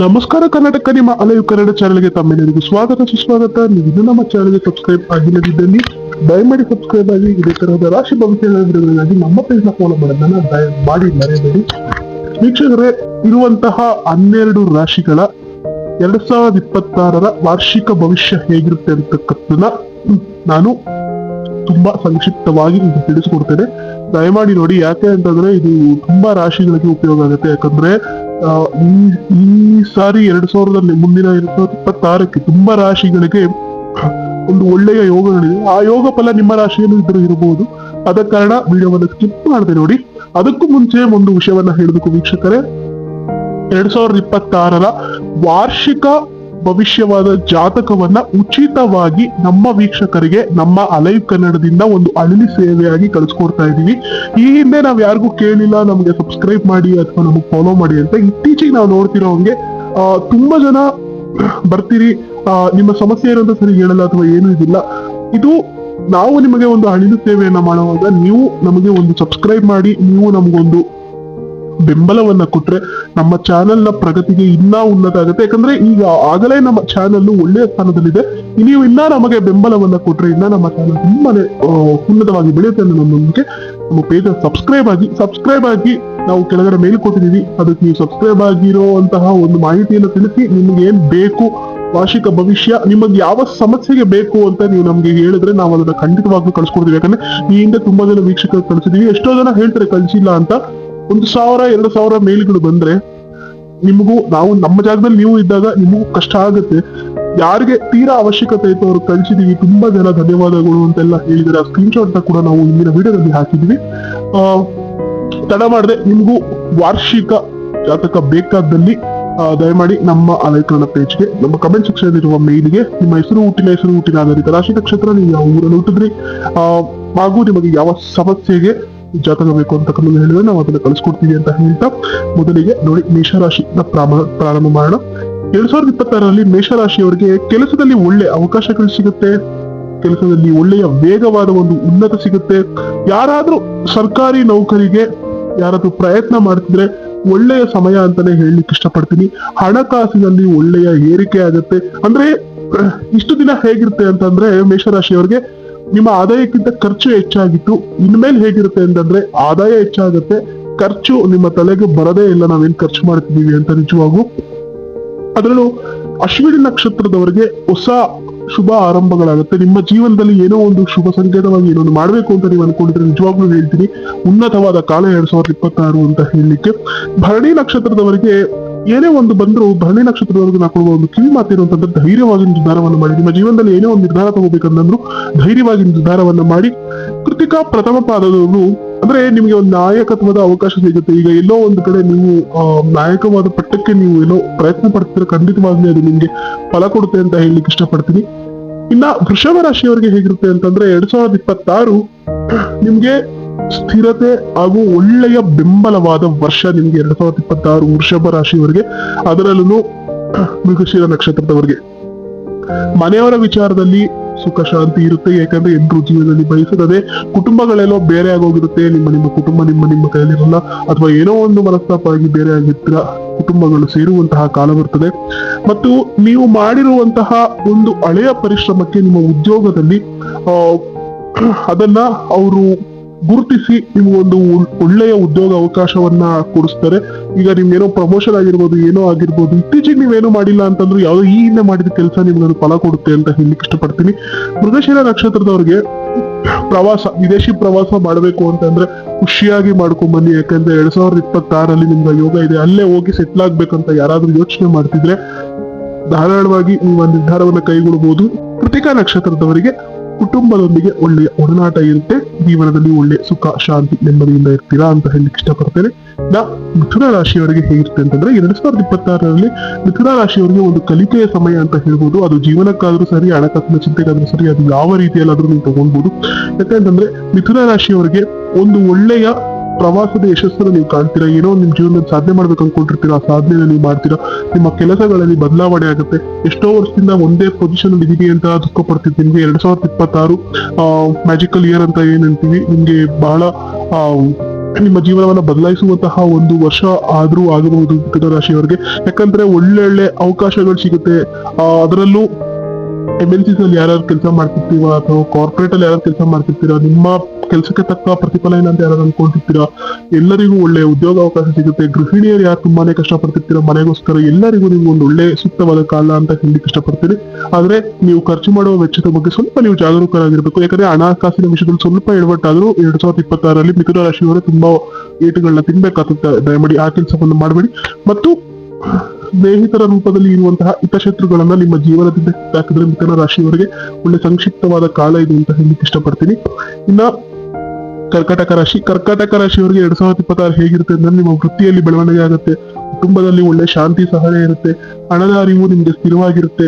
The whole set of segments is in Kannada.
ನಮಸ್ಕಾರ ಕರ್ನಾಟಕ, ನಿಮ್ಮ ಅಲೆಯು ಕನ್ನಡ ಚಾನೆಲ್ಗೆ ತಮ್ಮೆಲ್ಲರಿಗೂ ಸ್ವಾಗತ, ಸುಸ್ವಾಗತ. ನೀವು ನಮ್ಮ ಚಾನೆಲ್ಗೆ ಸಬ್ಸ್ಕ್ರೈಬ್ ಆಗಿಲ್ಲದಿದ್ದಲ್ಲಿ ದಯಮಾಡಿ ಸಬ್ಸ್ಕ್ರೈಬ್ ಆಗಿ, ಇದೇ ತರಹದ ರಾಶಿ ವಿಡಿಯೋಗಳಿಗಾಗಿ ನಮ್ಮ ಪೇಜ್ನ ಫಾಲೋ ಮಾಡೋದನ್ನ ದಯಮಾಡಿ ಮರೆಯಬೇಡಿ. ವೀಕ್ಷಕರೇ, ಇರುವಂತಹ ಹನ್ನೆರಡು ರಾಶಿಗಳ ಎರಡ್ ಸಾವಿರದ ಇಪ್ಪತ್ತಾರರ ವಾರ್ಷಿಕ ಭವಿಷ್ಯ ಹೇಗಿರುತ್ತೆ ಅಂತಕ್ಕದ್ದನ್ನ ನಾನು ತುಂಬಾ ಸಂಕ್ಷಿಪ್ತವಾಗಿ ನಿಮಗೆ ತಿಳಿಸ್ಕೊಡ್ತೇನೆ. ದಯಮಾಡಿ ನೋಡಿ, ಯಾಕೆ ಅಂತಂದ್ರೆ ಇದು ತುಂಬಾ ರಾಶಿಗಳಿಗೆ ಉಪಯೋಗ ಆಗುತ್ತೆ. ಯಾಕಂದ್ರೆ ಈ ಈ ಸಾರಿ ಎರಡ್ ಸಾವಿರದ ಮುಂದಿನ ಎರಡ್ ಸಾವಿರದ ಇಪ್ಪತ್ತಾರಕ್ಕೆ ತುಂಬಾ ರಾಶಿಗಳಿಗೆ ಒಂದು ಒಳ್ಳೆಯ ಯೋಗಗಳಿದೆ. ಆ ಯೋಗ ಫಲ ನಿಮ್ಮ ರಾಶಿಯಲ್ಲಿ ಇದ್ರೂ ಇರಬಹುದು. ಅದ ಕಾರಣ ವಿಡಿಯೋವನ್ನು ಸ್ಕಿಪ್ ಮಾಡದೆ ನೋಡಿ. ಅದಕ್ಕೂ ಮುಂಚೆ ಒಂದು ವಿಷಯವನ್ನ ಹೇಳಬೇಕು ವೀಕ್ಷಕರೇ, ಎರಡ್ ಸಾವಿರದ ಇಪ್ಪತ್ತಾರರ ವಾರ್ಷಿಕ ಭವಿಷ್ಯವಾದ ಜಾತಕವನ್ನ ಉಚಿತವಾಗಿ ನಮ್ಮ ವೀಕ್ಷಕರಿಗೆ, ನಮ್ಮ ಅಲೈವ್ ಕನ್ನಡದಿಂದ ಒಂದು ಅಳಿಲಿ ಸೇವೆಯಾಗಿ ಕಳಿಸ್ಕೊಡ್ತಾ ಇದೀವಿ ಈ ಹಿಂದೆ ನಾವ್ ಯಾರಿಗೂ ಕೇಳಿಲ್ಲ, ನಮಗೆ ಸಬ್ಸ್ಕ್ರೈಬ್ ಮಾಡಿ ಅಥವಾ ನಮಗೆ ಫಾಲೋ ಮಾಡಿ ಅಂತ. ಇತ್ತೀಚೆಗೆ ನಾವು ನೋಡ್ತಿರೋ ಹಂಗೆ ತುಂಬಾ ಜನ ಬರ್ತೀರಿ. ನಿಮ್ಮ ಸಮಸ್ಯೆ ಏನಂತ ಸರಿ ಹೇಳಲ್ಲ ಅಥವಾ ಏನು ಇದಿಲ್ಲ. ಇದು ನಾವು ನಿಮಗೆ ಒಂದು ಅಳಿಲು ಸೇವೆಯನ್ನ ಮಾಡುವಾಗ ನೀವು ನಮಗೆ ಒಂದು ಸಬ್ಸ್ಕ್ರೈಬ್ ಮಾಡಿ, ನೀವು ನಮಗೊಂದು ಬೆಂಬಲವನ್ನ ಕೊಟ್ರೆ ನಮ್ಮ ಚಾನೆಲ್ನ ಪ್ರಗತಿಗೆ ಇನ್ನೂ ಉನ್ನತ ಆಗುತ್ತೆ ಯಾಕಂದ್ರೆ ಈಗ ಆಗಲೇ ನಮ್ಮ ಚಾನೆಲ್ ಒಳ್ಳೆಯ ಸ್ಥಾನದಲ್ಲಿದೆ. ನೀವು ಇನ್ನೂ ನಮಗೆ ಬೆಂಬಲವನ್ನ ಕೊಟ್ರೆ ಇನ್ನ ನಮ್ಮ ಚಾನಲ್ ತುಂಬಾನೇ ಉನ್ನತವಾಗಿ ಬೆಳೆಯುತ್ತೆ ಅನ್ನೋ ನಂಬಿಕೆ ನಮ್ಮ ಪೇಜ್ ಸಬ್ಸ್ಕ್ರೈಬ್ ಆಗಿ ಸಬ್ಸ್ಕ್ರೈಬ್ ಆಗಿ ನಾವು ಕೆಳಗಡೆ ಮೇಲ್ ಕೊಟ್ಟಿದ್ದೀವಿ. ಅದಕ್ಕೆ ನೀವು ಸಬ್ಸ್ಕ್ರೈಬ್ ಆಗಿರುವಂತಹ ಒಂದು ಮಾಹಿತಿಯನ್ನು ತಿಳಿಸಿ ನಿಮ್ಗೆ ಏನ್ ಬೇಕು, ವಾರ್ಷಿಕ ಭವಿಷ್ಯ, ನಿಮಗೆ ಯಾವ ಸಮಸ್ಯೆಗೆ ಬೇಕು ಅಂತ ನೀವು ನಮ್ಗೆ ಹೇಳಿದ್ರೆ ನಾವು ಅದನ್ನ ಖಂಡಿತವಾಗ್ಲೂ ಕಳ್ಸ್ಕೊಡ್ತೀವಿ. ಯಾಕಂದ್ರೆ ಈ ಹಿಂದೆ ತುಂಬಾ ಜನ ವೀಕ್ಷಕರು ಕಳಿಸಿದೀವಿ ಎಷ್ಟೋ ಜನ ಹೇಳ್ತಾರೆ ಕಳ್ಸಿಲ್ಲ ಅಂತ. ಒಂದು ಸಾವಿರ, ಎರಡು ಸಾವಿರ ಮೇಲ್ಗಳು ಬಂದ್ರೆ ನಿಮಗೂ ನಾವು ನಮ್ಮ ಜಾಗದಲ್ಲಿ ನೀವು ಇದ್ದಾಗ ನಿಮಗೂ ಕಷ್ಟ ಆಗುತ್ತೆ. ಯಾರಿಗೆ ತೀರಾ ಅವಶ್ಯಕತೆ ಇತ್ತು ಅವ್ರು ಕಳಿಸಿದೀವಿ. ತುಂಬಾ ಜನ ಧನ್ಯವಾದಗಳು ಅಂತೆಲ್ಲ ಹೇಳಿದ್ರೆ ಆ ಸ್ಕ್ರೀನ್ ಕೂಡ ನಾವು ಇಂದಿನ ವಿಡಿಯೋದಲ್ಲಿ ಹಾಕಿದ್ವಿ ತಡ ಮಾಡದೆ ನಿಮಗೂ ವಾರ್ಷಿಕ ಜಾತಕ ಬೇಕಾದಲ್ಲಿ ದಯಮಾಡಿ ನಮ್ಮ ಅಲೈಕರಣ ಪೇಜ್ಗೆ, ನಮ್ಮ ಕಮೆಂಟ್ ಸೆಕ್ಷನ್ ಇರುವ ಮೇಲ್ಗೆ ನಿಮ್ಮ ಹೆಸರು, ಹುಟ್ಟಿನ ಹೆಸರು, ಹುಟ್ಟಿನ ಆಧಾರಿತ ರಾಶಿ ನಕ್ಷತ್ರ ನೀವು ಯಾವ ಊರಲ್ಲಿ ಹುಟ್ಟಿದ್ರಿ? ಹಾಗೂ ನಿಮಗೆ ಯಾವ ಸಮಸ್ಯೆಗೆ ಜಾತಕ ಬೇಕು ಅಂತ ಹೇಳಿದ್ರೆ ನಾವು ಅದನ್ನು ಕಳಿಸ್ಕೊಡ್ತೀವಿ ಅಂತ ಹೇಳ್ತಾ ಮೊದಲಿಗೆ ನೋಡಿ ಮೇಷರಾಶಿನ ಪ್ರಾರಂಭ ಮಾಡೋಣ. ಎರಡ್ ಸಾವಿರದ ಇಪ್ಪತ್ತಾರರಲ್ಲಿ ಮೇಷರಾಶಿಯವರಿಗೆ ಕೆಲಸದಲ್ಲಿ ಒಳ್ಳೆ ಅವಕಾಶಗಳು ಸಿಗುತ್ತೆ. ಕೆಲಸದಲ್ಲಿ ಒಳ್ಳೆಯ ವೇಗವಾದ ಒಂದು ಉನ್ನತ ಸಿಗುತ್ತೆ. ಯಾರಾದ್ರೂ ಸರ್ಕಾರಿ ನೌಕರಿಗೆ ಯಾರಾದ್ರೂ ಪ್ರಯತ್ನ ಮಾಡ್ತಿದ್ರೆ ಒಳ್ಳೆಯ ಸಮಯ ಅಂತಾನೆ ಹೇಳಲಿಕ್ಕೆ ಇಷ್ಟಪಡ್ತೀನಿ. ಹಣಕಾಸಿನಲ್ಲಿ ಒಳ್ಳೆಯ ಏರಿಕೆ ಆಗುತ್ತೆ. ಅಂದ್ರೆ ಇಷ್ಟು ದಿನ ಹೇಗಿರುತ್ತೆ ಅಂತಂದ್ರೆ ಮೇಷರಾಶಿಯವರಿಗೆ ನಿಮ್ಮ ಆದಾಯಕ್ಕಿಂತ ಖರ್ಚು ಹೆಚ್ಚಾಗಿತ್ತು. ಇನ್ಮೇಲೆ ಹೇಗಿರುತ್ತೆ ಅಂತಂದ್ರೆ ಆದಾಯ ಹೆಚ್ಚಾಗುತ್ತೆ. ಖರ್ಚು ನಿಮ್ಮ ತಲೆಗೆ ಬರದೇ ಇಲ್ಲ, ನಾವೇನ್ ಖರ್ಚು ಮಾಡ್ತಿದೀವಿ ಅಂತ ನಿಜವಾಗೂ. ಅದರಲ್ಲೂ ಅಶ್ವಿನಿ ನಕ್ಷತ್ರದವರಿಗೆ ಹೊಸ ಶುಭ ಆರಂಭಗಳಾಗುತ್ತೆ. ನಿಮ್ಮ ಜೀವನದಲ್ಲಿ ಏನೋ ಒಂದು ಶುಭ ಸಂಕೇತವಾಗಿ ಏನೋ ಮಾಡಬೇಕು ಮಾಡ್ಬೇಕು ಅಂತ ನೀವು ಅನ್ಕೊಂಡಿದ್ರೆ ನಿಜವಾಗ್ಲೂ ಹೇಳ್ತೀನಿ. ಉನ್ನತವಾದ ಕಾಲ ಎರಡ್ ಸಾವಿರದ ಇಪ್ಪತ್ತಾರು ಅಂತ ಹೇಳಲಿಕ್ಕೆ. ಭರಣಿ ನಕ್ಷತ್ರದವರಿಗೆ ಏನೇ ಒಂದು ಬಂದರೂ ಭರಣಿ ನಕ್ಷತ್ರದವರೆಗೆ ನಾಕೊಳ್ಳುವ ಕೊಡುವ ಒಂದು ಕಿವಿ ಮಾತಿರುವಂತಹ ಧೈರ್ಯವಾಗಿ ನಿರ್ಧಾರವನ್ನು ಮಾಡಿ. ನಿಮ್ಮ ಜೀವನದಲ್ಲಿ ಏನೇ ಒಂದು ನಿರ್ಧಾರ ತಗೋಬೇಕಂತಂದ್ರು ಧೈರ್ಯವಾಗಿ ನಿರ್ಧಾರವನ್ನು ಮಾಡಿ. ಕೃತಿಕಾ ಪ್ರಥಮ ಪಾದದವರು ಅಂದ್ರೆ ನಿಮಗೆ ಒಂದು ನಾಯಕತ್ವದ ಅವಕಾಶ ಸಿಗುತ್ತೆ. ಈಗ ಎಲ್ಲೋ ಒಂದು ಕಡೆ ನೀವು ನಾಯಕವಾದ ಪಟ್ಟಕ್ಕೆ ನೀವು ಏನೋ ಪ್ರಯತ್ನ ಪಡ್ತೀರ ಖಂಡಿತವಾಗ್ಲೂ ಅದು ನಿಮ್ಗೆ ಫಲ ಕೊಡುತ್ತೆ ಅಂತ ಹೇಳಲಿಕ್ಕೆ ಇಷ್ಟಪಡ್ತೀನಿ. ಇನ್ನ ವೃಷಭ ರಾಶಿಯವರಿಗೆ ಹೇಗಿರುತ್ತೆ ಅಂತಂದ್ರೆ ಎರಡ್ ಸಾವಿರದ ಇಪ್ಪತ್ತಾರು ನಿಮ್ಗೆ ಸ್ಥಿರತೆ ಹಾಗೂ ಒಳ್ಳೆಯ ಬೆಂಬಲವಾದ ವರ್ಷ ನಿಮ್ಗೆ ಎರಡ್ ಸಾವಿರದ ಇಪ್ಪತ್ತಾರು ವೃಷಭ ರಾಶಿಯವರಿಗೆ. ಅದರಲ್ಲೂ ಮೃಗಶೀಲ ನಕ್ಷತ್ರದವರಿಗೆ. ಮನೆಯವರ ವಿಚಾರದಲ್ಲಿ ಸುಖ ಶಾಂತಿ ಇರುತ್ತೆ, ಯಾಕಂದ್ರೆ ಎಲ್ರೂ ಜೀವನದಲ್ಲಿ ಬಯಸುತ್ತದೆ ಕುಟುಂಬಗಳೆಲ್ಲೋ ಬೇರೆ ಆಗೋಗಿರುತ್ತೆ. ನಿಮ್ಮ ನಿಮ್ಮ ಕುಟುಂಬ ನಿಮ್ಮ ನಿಮ್ಮ ಕೈಯಲ್ಲಿರಲ್ಲ, ಅಥವಾ ಏನೋ ಒಂದು ಮನಸ್ತಾಪ ಆಗಿ ಬೇರೆ ಆಗಿರ್ತೀರ, ಕುಟುಂಬಗಳು ಸೇರುವಂತಹ ಕಾಲ ಬರ್ತದೆ. ಮತ್ತು ನೀವು ಮಾಡಿರುವಂತಹ ಒಂದು ಹಳೆಯ ಪರಿಶ್ರಮಕ್ಕೆ ನಿಮ್ಮ ಉದ್ಯೋಗದಲ್ಲಿ ಅದನ್ನ ಅವರು ಗುರುತಿಸಿ ನಿಮ್ಗೊಂದು ಒಂದು ಒಳ್ಳೆಯ ಉದ್ಯೋಗ ಅವಕಾಶವನ್ನ ಕೊಡಿಸ್ತಾರೆ. ಈಗ ನಿಮ್ಗೇನೋ ಪ್ರಮೋಷನ್ ಆಗಿರ್ಬೋದು, ಏನೋ ಆಗಿರ್ಬೋದು, ಇತ್ತೀಚೆಗೆ ನೀವೇನು ಮಾಡಿಲ್ಲ ಅಂತಂದ್ರು ಯಾವ್ದೋ ಈ ಹಿಂದೆ ಮಾಡಿದ ಕೆಲಸ ನಿಮ್ಗೆ ಫಲ ಕೊಡುತ್ತೆ ಅಂತ ಹೇಳಲಿಕ್ಕೆ ಇಷ್ಟಪಡ್ತೀನಿ. ಮೃಗಶಿರ ನಕ್ಷತ್ರದವ್ರಿಗೆ ಪ್ರವಾಸ, ವಿದೇಶಿ ಪ್ರವಾಸ ಮಾಡಬೇಕು ಅಂತಂದ್ರೆ ಖುಷಿಯಾಗಿ ಮಾಡ್ಕೊಂಡ್ ಬನ್ನಿ ಯಾಕಂದ್ರೆ ಎರಡ್ ಸಾವಿರದ ಇಪ್ಪತ್ತಾರಲ್ಲಿ ನಿಮ್ಗೆ ಯೋಗ ಇದೆ, ಅಲ್ಲೇ ಹೋಗಿ ಸೆಟ್ಲ್ ಆಗ್ಬೇಕಂತ ಯಾರಾದ್ರೂ ಯೋಚನೆ ಮಾಡ್ತಿದ್ರೆ ಧಾರಾಳವಾಗಿ ನೀವು ಆ ನಿರ್ಧಾರವನ್ನ ಕೈಗೊಳ್ಳಬಹುದು ಕೃತಿಕಾ ನಕ್ಷತ್ರದವರಿಗೆ ಕುಟುಂಬದೊಂದಿಗೆ ಒಳ್ಳೆಯ ಒಡನಾಟ ಇರುತ್ತೆ. ಜೀವನದಲ್ಲಿ ಒಳ್ಳೆ ಸುಖ, ಶಾಂತಿ, ನೆಮ್ಮದಿಯಿಂದ ಇರ್ತೀರಾ ಅಂತ ಹೇಳಲಿಕ್ಕೆ ಇಷ್ಟಪಡ್ತೇನೆ. ನಾ ಮಿಥುನ ರಾಶಿಯವರಿಗೆ ಹೇಗಿರುತ್ತೆ ಅಂತಂದ್ರೆ, ಎರಡ್ ಸಾವಿರದ ಇಪ್ಪತ್ತಾರರಲ್ಲಿ ಮಿಥುನ ರಾಶಿಯವರಿಗೆ ಒಂದು ಕಲಿಕೆಯ ಸಮಯ ಅಂತ ಹೇಳ್ಬೋದು. ಅದು ಜೀವನಕ್ಕಾದ್ರೂ ಸರಿ, ಹಣಕಾಸಿನ ಚಿಂತೆಗಾದ್ರೂ ಸರಿ, ಅದು ಯಾವ ರೀತಿಯಲ್ಲಾದ್ರೂ ನೀವು ತಗೊಳ್ಬಹುದು ಯಾಕಂತಂದ್ರೆ ಮಿಥುನ ರಾಶಿಯವರಿಗೆ ಒಂದು ಒಳ್ಳೆಯ ಪ್ರವಾಸದ ಯಶಸ್ಸನ್ನು ನೀವು ಕಾಣ್ತೀರಾ? ಏನೋ ನಿಮ್ಮ ಜೀವನದಲ್ಲಿ ಸಾಧನೆ ಮಾಡ್ಬೇಕು ಅನ್ಕೊಂಡಿರ್ತೀರಾ? ಆ ಸಾಧನೆನ ನೀವು ಮಾಡ್ತೀರಾ? ನಿಮ್ಮ ಕೆಲಸಗಳಲ್ಲಿ ಬದಲಾವಣೆ ಆಗುತ್ತೆ. ಎಷ್ಟೋ ವರ್ಷದಿಂದ ಒಂದೇ ಪೊಸಿಷನ್ ಇದೀನಿ ಅಂತ ದುಃಖ ಪಡ್ತಿದ್ದು ನಿಮ್ಗೆ. ಎರಡ್ ಸಾವಿರದ ಇಪ್ಪತ್ತಾರು ಮ್ಯಾಜಿಕಲ್ ಇಯರ್ ಅಂತ ಏನ್ ಅಂತೀವಿ, ನಿಮ್ಗೆ ಬಹಳ ನಿಮ್ಮ ಜೀವನವನ್ನ ಬದಲಾಯಿಸುವಂತಹ ಒಂದು ವರ್ಷ ಆದ್ರೂ ಆಗಬಹುದು ರಾಶಿಯವರಿಗೆ. ಯಾಕಂದ್ರೆ ಒಳ್ಳೆ ಅವಕಾಶಗಳು ಸಿಗುತ್ತೆ. ಅದರಲ್ಲೂ ಎಂ ಎಲ್ ಸಿ ಅಲ್ಲಿ ಯಾರ್ಯಾರು ಕೆಲಸ ಮಾಡ್ತಿರ್ತೀವ ಅಥವಾ ಕಾರ್ಪೊರೇಟ್ ಅಲ್ಲಿ ಯಾರು ಕೆಲಸ ಮಾಡ್ತಿರ್ತೀರಾ? ನಿಮ್ಮ ಕೆಲಸಕ್ಕೆ ತಕ್ಕ ಪ್ರತಿಫಲ ಏನಂತ ಯಾರು ಅನ್ಕೊಂಡಿರ್ತೀರಾ? ಎಲ್ಲರಿಗೂ ಒಳ್ಳೆ ಉದ್ಯೋಗ ಅವಕಾಶ ಸಿಗುತ್ತೆ. ಗೃಹಿಣಿಯರು ಯಾರು ತುಂಬಾನೇ ಕಷ್ಟಪಡ್ತಿರ್ತೀರಾ? ಮನೆಗೋಸ್ಕರ ಎಲ್ಲರಿಗೂ ನಿಮ್ಗೆ ಒಂದು ಒಳ್ಳೆ ಸೂಕ್ತವಾದ ಕಾಲ ಅಂತ ಹೇಳಲಿಕ್ಕೆ ಇಷ್ಟಪಡ್ತೀನಿ ಆದ್ರೆ ನೀವು ಖರ್ಚು ಮಾಡುವ ವೆಚ್ಚದ ಬಗ್ಗೆ ಸ್ವಲ್ಪ ನೀವು ಜಾಗರೂಕರಾಗಿರ್ಬೇಕು. ಯಾಕಂದ್ರೆ ಹಣಕಾಸಿನ ವಿಷಯದಲ್ಲಿ ಸ್ವಲ್ಪ ಎಡವಟ್ಟಾದ್ರೂ ಎರಡ್ ಸಾವಿರದ ಇಪ್ಪತ್ತಾರರಲ್ಲಿ ಮಿಥುನ ರಾಶಿಯವರು ತುಂಬಾ ಏಟುಗಳನ್ನ ತಿನ್ಬೇಕಾಗುತ್ತೆ. ದಯಮಾಡಿ ಆ ಕೆಲಸವನ್ನು ಮಾಡಬೇಡಿ. ಮತ್ತು ಸ್ನೇಹಿತರ ರೂಪದಲ್ಲಿ ಇರುವಂತಹ ಹಿತಶತ್ರುಗಳನ್ನ ನಿಮ್ಮ ಜೀವನದಿಂದ ಹಾಕಿದ್ರೆ ಮಿಥುನ ರಾಶಿಯವರಿಗೆ ಒಳ್ಳೆ ಸಂಕ್ಷಿಪ್ತವಾದ ಕಾಲ ಇದು ಅಂತ ಹೇಳಲಿಕ್ಕೆ ಇಷ್ಟಪಡ್ತೀನಿ ಇನ್ನ ಕರ್ಕಾಟಕ ರಾಶಿ ಕರ್ಕಟಕ ರಾಶಿಯವರಿಗೆ ಎರಡ್ ಸಾವಿರದ ಇಪ್ಪತ್ತಾರು ಹೇಗಿರುತ್ತೆ ಅಂದ್ರೆ ನಿಮ್ಮ ವೃತ್ತಿಯಲ್ಲಿ ಬೆಳವಣಿಗೆ ಆಗುತ್ತೆ, ಕುಟುಂಬದಲ್ಲಿ ಒಳ್ಳೆ ಶಾಂತಿ ಸಹನೆ ಇರುತ್ತೆ, ಹಣದ ಅರಿವು ನಿಮ್ಗೆ ಸ್ಥಿರವಾಗಿರುತ್ತೆ.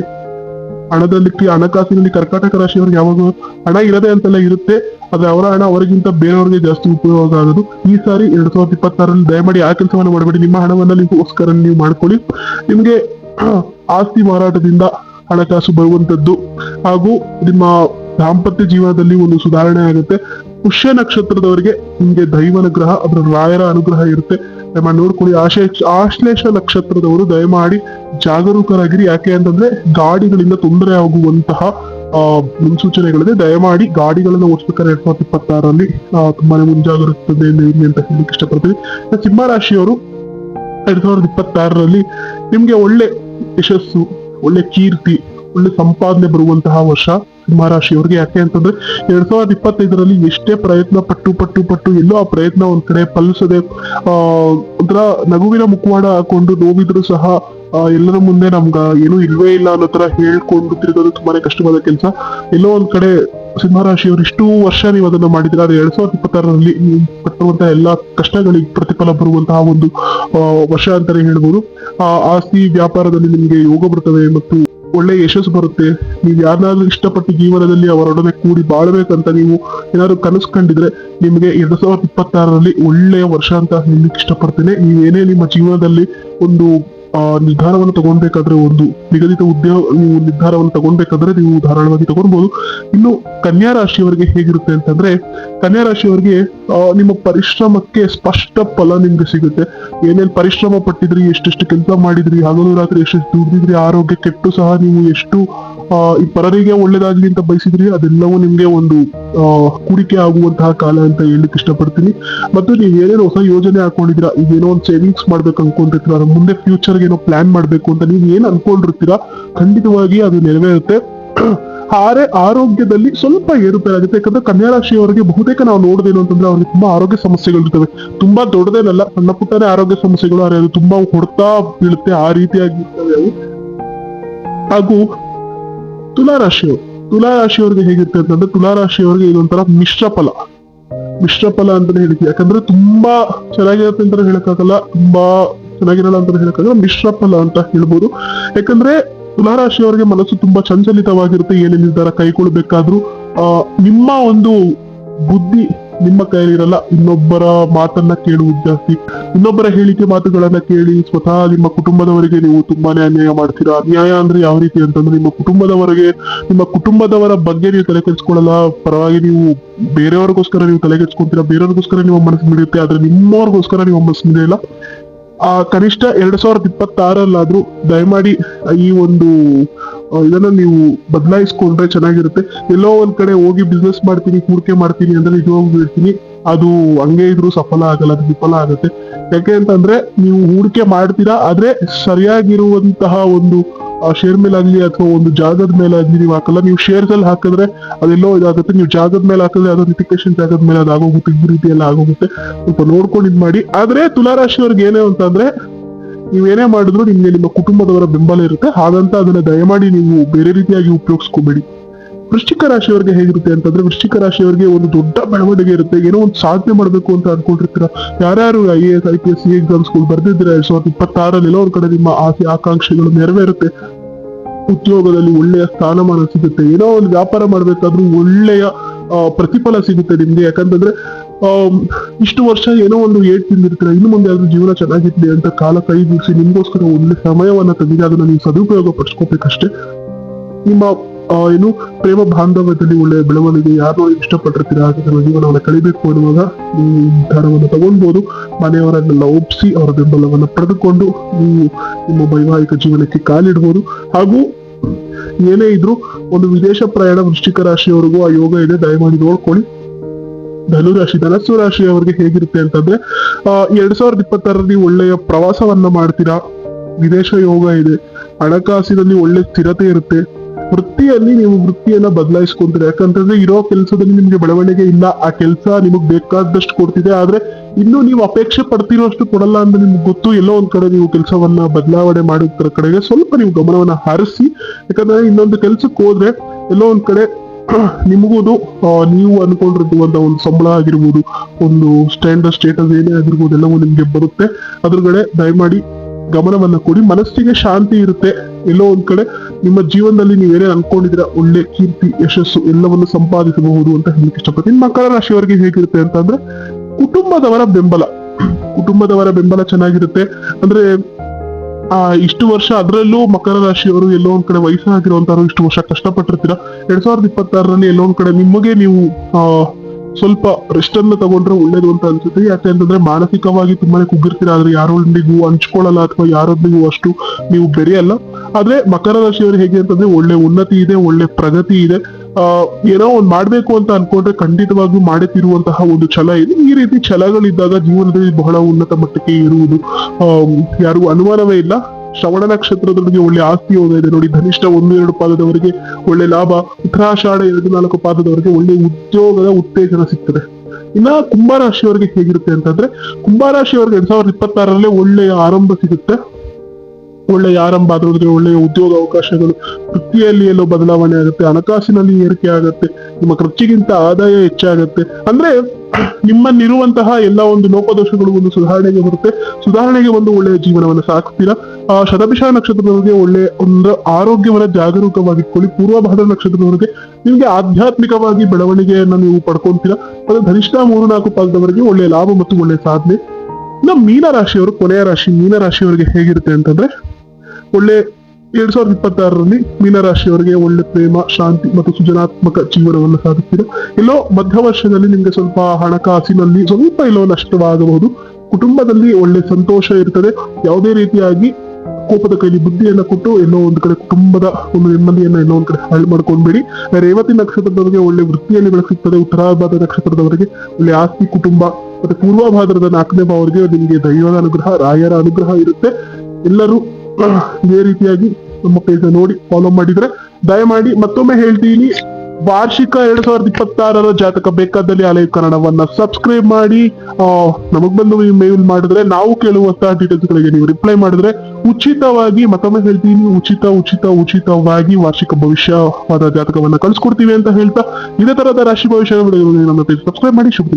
ಹಣದಲ್ಲಿ ಹಣಕಾಸಿನಲ್ಲಿ ಕರ್ಕಾಟಕ ರಾಶಿಯವರಿಗೆ ಯಾವಾಗ ಹಣ ಇರದೆ ಅಂತೆಲ್ಲ ಇರುತ್ತೆ, ಆದ್ರೆ ಅವರ ಹಣ ಅವರಿಗಿಂತ ಬೇರೆಯವರಿಗೆ ಜಾಸ್ತಿ ಉಪಯೋಗ ಆಗೋದು. ಈ ಸಾರಿ ಎರಡ್ ಸಾವಿರದ ಇಪ್ಪತ್ತಾರಲ್ಲಿ ದಯಮಾಡಿ ಆ ಕೆಲಸವನ್ನು ಮಾಡಬೇಡಿ, ನಿಮ್ಮ ಹಣವನ್ನ ನಿಮಗೋಸ್ಕರ ನೀವು ಮಾಡ್ಕೊಳ್ಳಿ. ನಿಮ್ಗೆ ಆಸ್ತಿ ಮಾರಾಟದಿಂದ ಹಣಕಾಸು ಬರುವಂತದ್ದು ಹಾಗೂ ನಿಮ್ಮ ದಾಂಪತ್ಯ ಜೀವನದಲ್ಲಿ ಒಂದು ಸುಧಾರಣೆ ಆಗುತ್ತೆ. ಪುಷ್ಯ ನಕ್ಷತ್ರದವರಿಗೆ ನಿಮ್ಗೆ ದೈವನುಗ್ರಹ ಅದರ ರಾಯರ ಅನುಗ್ರಹ ಇರುತ್ತೆ. ದಯಮಾಡಿ ನೋಡ್ಕೊಳ್ಳಿ ಆಶೇ ಆಶ್ಲೇಷ ನಕ್ಷತ್ರದವರು ದಯಮಾಡಿ ಜಾಗರೂಕರಾಗಿರಿ. ಯಾಕೆ ಅಂತಂದ್ರೆ ಗಾಡಿಗಳಿಂದ ತೊಂದರೆ ಆಗುವಂತಹ ಮುನ್ಸೂಚನೆಗಳಿದೆ. ದಯಮಾಡಿ ಗಾಡಿಗಳನ್ನ ಓಡಿಸ್ಬೇಕಾದ್ರೆ ಎರಡ್ ಸಾವಿರದ ಇಪ್ಪತ್ತಾರರಲ್ಲಿ ತುಂಬಾನೇ ಮುಂಜಾಗರುತ್ತದೆ ಅಂತ ಹೇಳಲಿಕ್ಕೆ ಇಷ್ಟಪಡ್ತೀನಿ. ಸಿಂಹರಾಶಿಯವರು ಸಿಂಹ ರಾಶಿಯವರು ಎರಡ್ ಸಾವಿರದ ಇಪ್ಪತ್ತಾರರಲ್ಲಿ ನಿಮ್ಗೆ ಒಳ್ಳೆ ಯಶಸ್ಸು, ಒಳ್ಳೆ ಕೀರ್ತಿ, ಒಳ್ಳೆ ಸಂಪಾದನೆ ಬರುವಂತಹ ವರ್ಷ. ಸಿಂಹರಾಶಿಯವರಿಗೆ ಯಾಕೆ ಅಂತಂದ್ರೆ ಎರಡ್ ಸಾವಿರದ ಇಪ್ಪತ್ತೈದರಲ್ಲಿ ಎಷ್ಟೇ ಪ್ರಯತ್ನ ಪಟ್ಟು ಪಟ್ಟು ಪಟ್ಟು ಎಲ್ಲೋ ಆ ಪ್ರಯತ್ನ ಒಂದ್ ಕಡೆ ಫಲಿಸದೆ, ಆ, ಒಂಥರ ನಗುವಿನ ಮುಖವಾಡ ಹಾಕೊಂಡು ನೋವಿದ್ರು ಸಹ ಎಲ್ಲರ ಮುಂದೆ ನಮ್ಗ ಏನು ಇಲ್ವೇ ಇಲ್ಲ ಅನ್ನೋ ತರ ಹೇಳ್ಕೊಂಡು ತಿರುಗೋದು ತುಂಬಾನೇ ಕಷ್ಟವಾದ ಕೆಲಸ. ಎಲ್ಲೋ ಒಂದ್ ಕಡೆ ಸಿಂಹರಾಶಿಯವರು ಇಷ್ಟು ವರ್ಷ ನೀವು ಅದನ್ನ ಮಾಡಿದ್ರೆ ಆದ್ರೆ ಎರಡ್ ಸಾವಿರದ ಇಪ್ಪತ್ತಾರರಲ್ಲಿ ಪಟ್ಟುವಂತಹ ಎಲ್ಲಾ ಕಷ್ಟಗಳಿಗೆ ಪ್ರತಿಫಲ ಬರುವಂತಹ ಒಂದು ವರ್ಷ ಅಂತಾನೆ ಹೇಳ್ಬೋದು. ಆ, ಆಸ್ತಿ ವ್ಯಾಪಾರದಲ್ಲಿ ನಿಮಗೆ ಯೋಗ ಬರ್ತವೆ ಮತ್ತು ಒಳ್ಳೆ ಯಶಸ್ಸು ಬರುತ್ತೆ. ನೀವು ಯಾರನ್ನಾದ್ರೂ ಇಷ್ಟಪಟ್ಟು ಜೀವನದಲ್ಲಿ ಅವರೊಡನೆ ಕೂಡಿ ಬಾಳ್ಬೇಕಂತ ನೀವು ಏನಾದ್ರು ಕನಸು ಕಂಡಿದ್ರೆ ನಿಮಗೆ ಎರಡ್ ಸಾವಿರದ ಇಪ್ಪತ್ತಾರರಲ್ಲಿ ಒಳ್ಳೆಯ ವರ್ಷ ಅಂತ ಹೇಳಲಿಕ್ಕೆ ಇಷ್ಟಪಡ್ತೇನೆ. ನೀವೇನೇ ನಿಮ್ಮ ಜೀವನದಲ್ಲಿ ಒಂದು ನಿರ್ಧಾರವನ್ನು ತಗೊಳ್ಬೇಕಾದ್ರೆ ಒಂದು ನಿಗದಿತ ಉದ್ಯೋಗ ನೀವು ನಿರ್ಧಾರವನ್ನು ತಗೊಳ್ಬೇಕಾದ್ರೆ ನೀವು ಧಾರಾಳವಾಗಿ ತಗೊಳ್ಬಹುದು. ಇನ್ನು ಕನ್ಯಾ ರಾಶಿಯವರಿಗೆ ಹೇಗಿರುತ್ತೆ ಅಂತಂದ್ರೆ, ಕನ್ಯಾ ರಾಶಿಯವರಿಗೆ ನಿಮ್ಮ ಪರಿಶ್ರಮಕ್ಕೆ ಸ್ಪಷ್ಟ ಫಲ ನಿಮ್ಗೆ ಸಿಗುತ್ತೆ. ಏನೇನ್ ಪರಿಶ್ರಮ ಪಟ್ಟಿದ್ರಿ, ಎಷ್ಟೆಷ್ಟು ಕೆಲಸ ಮಾಡಿದ್ರಿ, ಹಗಲು ರಾತ್ರಿ ಎಷ್ಟೆಷ್ಟು ದುಡಿದ್ರಿ ಆರೋಗ್ಯ ಕೆಟ್ಟು ಸಹ ನೀವು ಎಷ್ಟು ಈ ಪರರಿಗೆ ಒಳ್ಳೇದಾಗ್ಲಿ ಅಂತ ಬಯಸಿದ್ರಿ, ಅದೆಲ್ಲವೂ ನಿಮ್ಗೆ ಒಂದು ಕೂಡಿಕೆ ಆಗುವಂತಹ ಕಾಲ ಅಂತ ಹೇಳಲಿಕ್ಕೆ ಇಷ್ಟಪಡ್ತೀನಿ. ಮತ್ತು ನೀವು ಏನೇನು ಹೊಸ ಯೋಜನೆ ಹಾಕೊಂಡಿದ್ದೀರಾ ಈಗ ಏನೋ ಒಂದು ಸೇವಿಂಗ್ಸ್ ಮಾಡ್ಬೇಕು ಅನ್ಕೊಂಡಿರ್ತೀರ ಮುಂದೆ ಫ್ಯೂಚರ್ಗೆ ಏನೋ ಪ್ಲಾನ್ ಮಾಡ್ಬೇಕು ಅಂತ ನೀವು ಏನ್ ಅನ್ಕೊಂಡಿರ್ತೀರಾ, ಖಂಡಿತವಾಗಿ ಅದು ನೆರವೇರುತ್ತೆ. ಆರೆ ಆರೋಗ್ಯದಲ್ಲಿ ಸ್ವಲ್ಪ ಏರುಪೇರು ಆಗುತ್ತೆ ಯಾಕಂದ್ರೆ ಕನ್ಯಾ ರಾಶಿಯವರಿಗೆ ಬಹುತೇಕ ನಾವು ನೋಡೋದೇನು ಅಂತಂದ್ರೆ ಅವ್ರಿಗೆ ತುಂಬಾ ಆರೋಗ್ಯ ಸಮಸ್ಯೆಗಳು ಇರ್ತವೆ. ತುಂಬಾ ದೊಡ್ಡದೇನಲ್ಲ, ಸಣ್ಣ ಪುಟ್ಟನೇ ಆರೋಗ್ಯ ಸಮಸ್ಯೆಗಳು ಆದರೆ ಅದು ತುಂಬಾ ಹೊಡ್ತಾ ಬೀಳುತ್ತೆ ಆ ರೀತಿಯಾಗಿ ಹಾಗೂ ತುಲಾ ರಾಶಿಯವರು ತುಲಾ ರಾಶಿಯವರಿಗೆ ಹೇಗಿರುತ್ತೆ ಅಂತಂದ್ರೆ ತುಲಾ ರಾಶಿಯವರಿಗೆ ಇದೊಂಥರ ಮಿಶ್ರ ಫಲ. ಮಿಶ್ರ ಫಲ ಅಂತಾನೆ ಹೇಳ್ತೀವಿ. ಯಾಕಂದ್ರೆ ತುಂಬಾ ಚೆನ್ನಾಗಿರುತ್ತೆ ಅಂತ ಹೇಳಕ್ಕಾಗಲ್ಲ, ತುಂಬಾ ಚೆನ್ನಾಗಿರಲ್ಲ ಅಂತ ಹೇಳಕ್ಕಾಗಲ್ಲ, ಮಿಶ್ರ ಫಲ ಅಂತ ಹೇಳ್ಬೋದು. ಯಾಕಂದ್ರೆ ತುಲಾರಾಶಿಯವರಿಗೆ ಮನಸ್ಸು ತುಂಬಾ ಚಂಚಲಿತವಾಗಿರುತ್ತೆ ಏನೇ ನಿರ್ಧಾರ ಕೈಗೊಳ್ಬೇಕಾದ್ರೂ. ಆ, ನಿಮ್ಮ ಒಂದು ಬುದ್ಧಿ ನಿಮ್ಮ ಕೈಲಿರಲ್ಲ ಇನ್ನೊಬ್ಬರ ಮಾತನ್ನ ಕೇಳುವುದು ಜಾಸ್ತಿ. ಇನ್ನೊಬ್ಬರ ಹೇಳಿಕೆ ಮಾತುಗಳನ್ನ ಕೇಳಿ ಸ್ವತಃ ನಿಮ್ಮ ಕುಟುಂಬದವರಿಗೆ ನೀವು ತುಂಬಾನೇ ಅನ್ಯಾಯ ಮಾಡ್ತೀರಾ? ಅನ್ಯಾಯ ಅಂದ್ರೆ ಯಾವ ರೀತಿ ಅಂತಂದ್ರೆ, ನಿಮ್ಮ ಕುಟುಂಬದವರಿಗೆ, ನಿಮ್ಮ ಕುಟುಂಬದವರ ಬಗ್ಗೆ ನೀವು ತಲೆ ಕೆಡಿಸ್ಕೊಳ್ಳಲ್ಲ, ಪರವಾಗಿ ನೀವು ಬೇರೆಯವ್ರಿಗೋಸ್ಕರ ನೀವು ತಲೆ ಕೆಡಿಸ್ಕೊಂತೀರಾ? ಬೇರೆಯವ್ರಿಗೋಸ್ಕರ ನಿಮ್ಮ ಮನಸ್ಸು ಮಿಡಿಯುತ್ತೆ, ಆದ್ರೆ ನಿಮ್ಮವ್ರಿಗೋಸ್ಕರ ನಿಮ್ಮ ಮನಸ್ಸು ಮಿಡಿಯಲ್ಲ. ಆ ಕನಿಷ್ಠ ಎರಡ್ ಸಾವಿರದ ಇಪ್ಪತ್ತಾರಲ್ಲಾದ್ರೂ ದಯಮಾಡಿ ಈ ಒಂದು ಇದನ್ನ ನೀವು ಬದಲಾಯಿಸ್ಕೊಂಡ್ರೆ ಚೆನ್ನಾಗಿರುತ್ತೆ. ಎಲ್ಲೋ ಒಂದ್ ಕಡೆ ಹೋಗಿ ಬಿಸ್ನೆಸ್ ಮಾಡ್ತೀನಿ, ಹೂಡಿಕೆ ಮಾಡ್ತೀನಿ ಅಂದ್ರೆ ನಿಜವಾಗ್ ಹೇಳ್ತೀನಿ ಅದು ಹಂಗೆ ಇದ್ರು ಸಫಲ ಆಗಲ್ಲ, ಅದು ವಿಫಲ ಆಗುತ್ತೆ. ಯಾಕೆ ಅಂತಂದ್ರೆ ನೀವು ಹೂಡಿಕೆ ಮಾಡ್ತೀರಾ, ಆದ್ರೆ ಸರಿಯಾಗಿರುವಂತಹ ಒಂದು ಶೇರ್ ಮೇಲಾಗ್ಲಿ ಅಥವಾ ಒಂದು ಜಾಗದ ಆಗ್ಲಿ ನೀವು ಹಾಕಲ್ಲ, ನೀವು ಶೇರ್ಸ್ ಅಲ್ಲಿ ಹಾಕಿದ್ರೆ ಅದೆಲ್ಲೋ ಇದಾಗುತ್ತೆ. ನೀವು ಜಾಗದ ಮೇಲೆ ಹಾಕಿದ್ರೆ ಅದು ಲಿಟಿಕೇಶನ್ ಜಾಗದ ಮೇಲೆ ಅದು ಆಗೋಗುತ್ತೆ, ಈ ರೀತಿ ಎಲ್ಲ ಆಗೋಗುತ್ತೆ. ಸ್ವಲ್ಪ ನೋಡ್ಕೊಂಡು ಇದ್ ಮಾಡಿ. ಆದ್ರೆ ತುಲಾರಾಶಿಯವ್ರಿಗೆ ಏನೇ ಅಂತಂದ್ರೆ ನೀವೇನೇ ಮಾಡಿದ್ರು ನಿಮ್ಗೆ ನಿಮ್ಮ ಕುಟುಂಬದವರ ಬೆಂಬಲ ಇರುತ್ತೆ. ಹಾಗಂತ ಅದನ್ನ ದಯಮಾಡಿ ನೀವು ಬೇರೆ ರೀತಿಯಾಗಿ ಉಪಯೋಗಿಸ್ಕೋಬೇಡಿ. ವೃಶ್ಚಿಕ ರಾಶಿಯವರಿಗೆ ಹೇಗಿರುತ್ತೆ ಅಂತಂದ್ರೆ ವೃಶ್ಚಿಕ ರಾಶಿಯವರಿಗೆ ಒಂದು ದೊಡ್ಡ ಬೆಳವಣಿಗೆ ಇರುತ್ತೆ. ಏನೋ ಒಂದು ಸಾಧನೆ ಮಾಡಬೇಕು ಅಂತ ಅನ್ಕೊಂಡಿರ್ತೀರ. ಯಾರ್ಯಾರು I A S I P S C ಎಕ್ಸಾಮ್ಸ್ಗಳು ಬರ್ದಿದ್ರೆ ಎರಡ್ ಸಾವಿರದ ಇಪ್ಪತ್ತಾರಲ್ಲಿ ಎಲ್ಲೋ ಕಡೆ ನಿಮ್ಮ ಆಸೆ, ಆಕಾಂಕ್ಷೆಗಳು ನೆರವೇರುತ್ತೆ. ಉದ್ಯೋಗದಲ್ಲಿ ಒಳ್ಳೆಯ ಸ್ಥಾನಮಾನ ಸಿಗುತ್ತೆ. ಏನೋ ಒಂದು ವ್ಯಾಪಾರ ಮಾಡ್ಬೇಕಾದ್ರೂ ಒಳ್ಳೆಯ ಪ್ರತಿಫಲ ಸಿಗುತ್ತೆ ನಿಮ್ಗೆ. ಯಾಕಂತಂದ್ರೆ ಇಷ್ಟು ವರ್ಷ ಏನೋ ಒಂದು ಏಟ್ ತಿಂದಿರ್ತೀರ. ಇನ್ನು ಮುಂದೆ ಆದ್ರೂ ಜೀವನ ಚೆನ್ನಾಗಿರ್ಲಿ ಅಂತ ಕಾಲ ಕೈ ಬೀಸಿ ನಿಮ್ಗೋಸ್ಕರ ಒಳ್ಳೆ ಸಮಯವನ್ನ ತೆಗೆದು ಅದನ್ನ ನೀವು ಸದುಪಯೋಗ ಪಡಿಸ್ಕೋಬೇಕಷ್ಟೇ. ನಿಮ್ಮ ಏನು ಪ್ರೇಮ ಬಾಂಧವ್ಯದಲ್ಲಿ ಒಳ್ಳೆ ಬೆಳವಣಿಗೆ ಯಾರು ಇಷ್ಟಪಟ್ಟಿರ್ತೀರ ಹಾಗೆ ಜೀವನವನ್ನು ಕಳಿಬೇಕು ಅನ್ನುವಾಗ ನೀವು ಈ ನಿರ್ಧಾರವನ್ನು ತಗೊಳ್ಬಹುದು ಮನೆಯವರನ್ನೆಲ್ಲ ಒಪ್ಪಿಸಿ ಅವರ ಬೆಂಬಲವನ್ನು ಪಡೆದುಕೊಂಡು ನೀವು ನಿಮ್ಮ ವೈವಾಹಿಕ ಜೀವನಕ್ಕೆ ಕಾಲಿಡ್ಬೋದು. ಹಾಗೂ ಏನೇ ಇದ್ರು ಒಂದು ವಿದೇಶ ಪ್ರಯಾಣ ವೃಶ್ಚಿಕ ರಾಶಿಯವರೆಗೂ ಆ ಯೋಗ ಇದೆ, ದಯಮಾಡಿ ನೋಡ್ಕೊಳ್ಳಿ. ಧನು ರಾಶಿ, ಧನಸ್ಸು ರಾಶಿಯವರಿಗೆ ಹೇಗಿರುತ್ತೆ ಅಂತಂದ್ರೆ ಎರಡ್ ಸಾವಿರದ ಇಪ್ಪತ್ತಾರರಲ್ಲಿ ಒಳ್ಳೆಯ ಪ್ರವಾಸವನ್ನ ಮಾಡ್ತೀರಾ? ವಿದೇಶ ಯೋಗ ಇದೆ, ಹಣಕಾಸಿನಲ್ಲಿ ಒಳ್ಳೆ ಸ್ಥಿರತೆ ಇರುತ್ತೆ. ವೃತ್ತಿಯಲ್ಲಿ ನೀವು ವೃತ್ತಿಯನ್ನ ಬದಲಾಯಿಸ್ಕೊಂತೀರಿ ಯಾಕಂತಂದ್ರೆ ಇರೋ ಕೆಲಸದಲ್ಲಿ ನಿಮ್ಗೆ ಬೆಳವಣಿಗೆ ಇಲ್ಲ, ಆ ಕೆಲಸ ನಿಮಗ್ ಬೇಕಾದಷ್ಟು ಕೊಡ್ತಿದೆ, ಆದ್ರೆ ಇನ್ನು ನೀವು ಅಪೇಕ್ಷೆ ಪಡ್ತಿರೋಷ್ಟು ಕೊಡಲ್ಲ ಅಂತ ನಿಮ್ಗೆ ಗೊತ್ತು, ಎಲ್ಲೋ ಒಂದ್ ಕಡೆ ನೀವು ಕೆಲಸವನ್ನ ಬದಲಾವಣೆ ಮಾಡೋದ್ರ ಕಡೆಗೆ, ಸ್ವಲ್ಪ ನೀವು ಗಮನವನ್ನ ಹರಿಸಿ, ಯಾಕಂದ್ರೆ ಇನ್ನೊಂದು ಕೆಲ್ಸಕ್ಕೆ ಹೋದ್ರೆ ಎಲ್ಲೋ ಒಂದ್ ಕಡೆ ನಿಮಗೂ ನೀವು ಅನ್ಕೊಂಡಿರುವಂತ ಒಂದು ಸಂಬಳ ಆಗಿರ್ಬೋದು, ಒಂದು ಸ್ಟ್ಯಾಂಡರ್ಡ್ ಸ್ಟೇಟಸ್ ಏನೇ ಆಗಿರ್ಬೋದು, ಎಲ್ಲವೂ ನಿಮ್ಗೆ ಬರುತ್ತೆ. ಅದ್ರಗಡೆ ದಯಮಾಡಿ ಗಮನವನ್ನ ಕೊಡಿ, ಮನಸ್ಸಿಗೆ ಶಾಂತಿ ಇರುತ್ತೆ, ಎಲ್ಲೋ ಒಂದ್ ಕಡೆ ನಿಮ್ಮ ಜೀವನದಲ್ಲಿ ನೀವೇನೇ ಅನ್ಕೊಂಡಿದ್ರ ಒಳ್ಳೆ ಕೀರ್ತಿ, ಯಶಸ್ಸು ಎಲ್ಲವನ್ನು ಸಂಪಾದಿಸಬಹುದು ಅಂತ ಹೇಳಕ್ಕೆ ಇಷ್ಟಪಡ್ತೀನಿ. ಮಕರ ರಾಶಿಯವರಿಗೆ ಹೇಗಿರುತ್ತೆ ಅಂತಂದ್ರೆ, ಕುಟುಂಬದವರ ಬೆಂಬಲ. ಕುಟುಂಬದವರ ಬೆಂಬಲ ಚೆನ್ನಾಗಿರುತ್ತೆ. ಅಂದ್ರೆ, ಆ, ಇಷ್ಟು ವರ್ಷ ಅದರಲ್ಲೂ ಮಕರ ರಾಶಿಯವರು ಎಲ್ಲೋ ಒಂದ್ ಕಡೆ ವಯಸ್ಸಾಗಿರುವಂತವ್ರು ಇಷ್ಟು ವರ್ಷ ಕಷ್ಟಪಟ್ಟಿರ್ತೀರಾ. ಎರಡ್ ಸಾವಿರದ ಇಪ್ಪತ್ತಾರರಲ್ಲಿ ಎಲ್ಲೋ ಒಂದ್ ಕಡೆ ನಿಮಗೆ ನೀವು ಸ್ವಲ್ಪ ರೆಸ್ಟ್ ಅನ್ನು ತಗೊಂಡ್ರೆ ಒಳ್ಳೇದು ಅಂತ ಅನ್ಸುತ್ತೆ. ಯಾಕೆ ಅಂತಂದ್ರೆ, ಮಾನಸಿಕವಾಗಿ ತುಂಬಾನೇ ಕುಗ್ಗಿರ್ತೀರ, ಆದ್ರೆ ಯಾರೊಂದಿಗೂ ಹಂಚ್ಕೊಳ್ಳಲ್ಲ ಅಥವಾ ಯಾರೊಂದಿಗೂ ಅಷ್ಟು ನೀವು ಬೆರೆಯಲ್ಲ. ಆದ್ರೆ ಮಕರ ರಾಶಿಯವರು ಹೇಗೆ ಅಂತಂದ್ರೆ ಒಳ್ಳೆ ಉನ್ನತಿ ಇದೆ, ಒಳ್ಳೆ ಪ್ರಗತಿ ಇದೆ. ಏನೋ ಒಂದ್ ಮಾಡ್ಬೇಕು ಅಂತ ಅನ್ಕೊಂಡ್ರೆ ಖಂಡಿತವಾಗ್ಲೂ ಮಾಡುತ್ತಿರುವಂತಹ ಒಂದು ಛಲ ಇದೆ. ಈ ರೀತಿ ಛಲಗಳಿದ್ದಾಗ ಜೀವನದಲ್ಲಿ ಬಹಳ ಉನ್ನತ ಮಟ್ಟಕ್ಕೆ ಇರುವುದು ಆ ಯಾರಿಗೂ ಅನುಮಾನವೇ ಇಲ್ಲ. ಶ್ರವಣ ನಕ್ಷತ್ರದೊಳಗೆ ಒಳ್ಳೆ ಆಸ್ತಿ ಯೋಗ ಇದೆ ನೋಡಿ. ಧನಿಷ್ಠ ಒಂದು, ಎರಡು ಪಾದದವರೆಗೆ ಒಳ್ಳೆ ಲಾಭ, ಉತ್ತರಾಷಾಢ ಎರಡು, ನಾಲ್ಕು ಪಾದದವರೆಗೆ ಒಳ್ಳೆ ಉದ್ಯೋಗದ ಉತ್ತೇಜನ ಸಿಗ್ತದೆ. ಇನ್ನ ಕುಂಭರಾಶಿಯವರಿಗೆ ಹೇಗಿರುತ್ತೆ ಅಂತಂದ್ರೆ ಕುಂಭರಾಶಿಯವರಿಗೆ ಎರಡ್ ಸಾವಿರದ ಇಪ್ಪತ್ತಾರರಲ್ಲೇ ಒಳ್ಳೆಯ ಆರಂಭ ಸಿಗುತ್ತೆ. ಒಳ್ಳೆಯ ಆರಂಭ ಆದ್ರೆ ಒಳ್ಳೆಯ ಉದ್ಯೋಗ ಅವಕಾಶಗಳು ವೃತ್ತಿಯಲ್ಲಿ ಎಲ್ಲೋ ಬದಲಾವಣೆ ಆಗುತ್ತೆ, ಹಣಕಾಸಿನಲ್ಲಿ ಏರಿಕೆ ಆಗುತ್ತೆ, ನಿಮ್ಮ ಖರ್ಚಿಗಿಂತ ಆದಾಯ ಹೆಚ್ಚಾಗುತ್ತೆ. ಅಂದ್ರೆ ನಿಮ್ಮನ್ನಿರುವಂತಹ ಎಲ್ಲ ಒಂದು ಲೋಪದೋಷಗಳು ಒಂದು ಸುಧಾರಣೆಗೆ ಬರುತ್ತೆ. ಸುಧಾರಣೆಗೆ ಒಂದು ಒಳ್ಳೆಯ ಜೀವನವನ್ನು ಸಾಕ್ತೀರಾ. ಆ ಶತಭಿಷ ನಕ್ಷತ್ರದವರಿಗೆ ಒಳ್ಳೆ ಒಂದು ಆರೋಗ್ಯವನ್ನ ಜಾಗರೂಕವಾಗಿಟ್ಕೊಳ್ಳಿ. ಪೂರ್ವಭಾದ್ರ ನಕ್ಷತ್ರದವರಿಗೆ ನಿಮಗೆ ಆಧ್ಯಾತ್ಮಿಕವಾಗಿ ಬೆಳವಣಿಗೆಯನ್ನು ನೀವು ಪಡ್ಕೊಂತೀರಾ. ಅದು ಧನಿಷ್ಠ ಮೂರು ನಾಲ್ಕು ಪಾದದವರೆಗೆ ಒಳ್ಳೆಯ ಲಾಭ ಮತ್ತು ಒಳ್ಳೆಯ ಸಾಧನೆ. ಇನ್ನು ಮೀನ ರಾಶಿಯವರು ಕೊನೆಯ ರಾಶಿ ಮೀನ ರಾಶಿಯವರಿಗೆ ಹೇಗಿರುತ್ತೆ ಅಂತಂದ್ರೆ ಒಳ್ಳೆ ಎರಡ್ ಸಾವಿರದ ಇಪ್ಪತ್ತಾರರಲ್ಲಿ ಮೀನರಾಶಿಯವರಿಗೆ ಒಳ್ಳೆ ಪ್ರೇಮ, ಶಾಂತಿ ಮತ್ತು ಸೃಜನಾತ್ಮಕ ಜೀವನವನ್ನು ಸಾಧಿಸ್ತೀರಾ ಎಲ್ಲೋ ಮಧ್ಯ ವರ್ಷದಲ್ಲಿ ನಿಮ್ಗೆ ಸ್ವಲ್ಪ ಹಣಕಾಸಿನಲ್ಲಿ ಸ್ವಲ್ಪ ಎಲ್ಲೋ ನಷ್ಟವಾಗಬಹುದು. ಕುಟುಂಬದಲ್ಲಿ ಒಳ್ಳೆ ಸಂತೋಷ ಇರ್ತದೆ. ಯಾವುದೇ ರೀತಿಯಾಗಿ ಕೋಪದ ಕೈಲಿ ಬುದ್ಧಿಯನ್ನ ಕೊಟ್ಟು ಎಲ್ಲೋ ಒಂದ್ ಕಡೆ ಕುಟುಂಬದ ಒಂದು ನೆಮ್ಮದಿಯನ್ನ ಎಲ್ಲೋ ಒಂದ್ ಕಡೆ ಹಾಳು ಮಾಡ್ಕೊಂಡ್ಬೇಡಿ. ರೇವತಿ ನಕ್ಷತ್ರದವರಿಗೆ ಒಳ್ಳೆ ವೃತ್ತಿಯಲ್ಲಿ ಬೆಳೆಸುತ್ತದೆ ಉತ್ತರಾಭಾದ ನಕ್ಷತ್ರದವರಿಗೆ ಒಳ್ಳೆ ಆಸ್ತಿ, ಕುಟುಂಬ ಮತ್ತೆ ಪೂರ್ವಭಾದ್ರದ ನಾಲ್ಕನೇ ಭಾವರಿಗೆ ನಿಮಗೆ ದೈವದ ಅನುಗ್ರಹ, ರಾಯರ ಅನುಗ್ರಹ ಇರುತ್ತೆ. ಎಲ್ಲರೂ ಇದೇ ರೀತಿಯಾಗಿ ನಮ್ಮ ಪೇಜ್ ನೋಡಿ ಫಾಲೋ ಮಾಡಿದ್ರೆ ದಯಮಾಡಿ ಮತ್ತೊಮ್ಮೆ ಹೇಳ್ತೀನಿ, ವಾರ್ಷಿಕ ಎರಡ್ ಸಾವಿರದ ಇಪ್ಪತ್ತಾರರ ಜಾತಕ ಬೇಕಾದಲ್ಲಿ ಆಲಯ ಕನ್ನಡವನ್ನ ಸಬ್ಸ್ಕ್ರೈಬ್ ಮಾಡಿ ನಮಗ್ ಬಂದು ನೀವು ಮೇಲ್ ಮಾಡಿದ್ರೆ ನಾವು ಕೇಳುವಂತಹ ಡೀಟೇಲ್ಸ್ ಗಳಿಗೆ ನೀವು ರಿಪ್ಲೈ ಮಾಡಿದ್ರೆ ಉಚಿತವಾಗಿ, ಮತ್ತೊಮ್ಮೆ ಹೇಳ್ತೀನಿ, ಉಚಿತ ಉಚಿತ, ಉಚಿತವಾಗಿ ವಾರ್ಷಿಕ ಭವಿಷ್ಯವಾದ ಜಾತಕವನ್ನ ಕಳ್ಸಿಕೊಡ್ತೀವಿ ಅಂತ ಹೇಳ್ತಾ, ಇದೇ ತರಹದ ರಾಶಿ ಭವಿಷ್ಯ ನಮ್ಮ ಸಬ್ಸ್ಕ್ರೈಬ್ ಮಾಡಿ ಶುಭ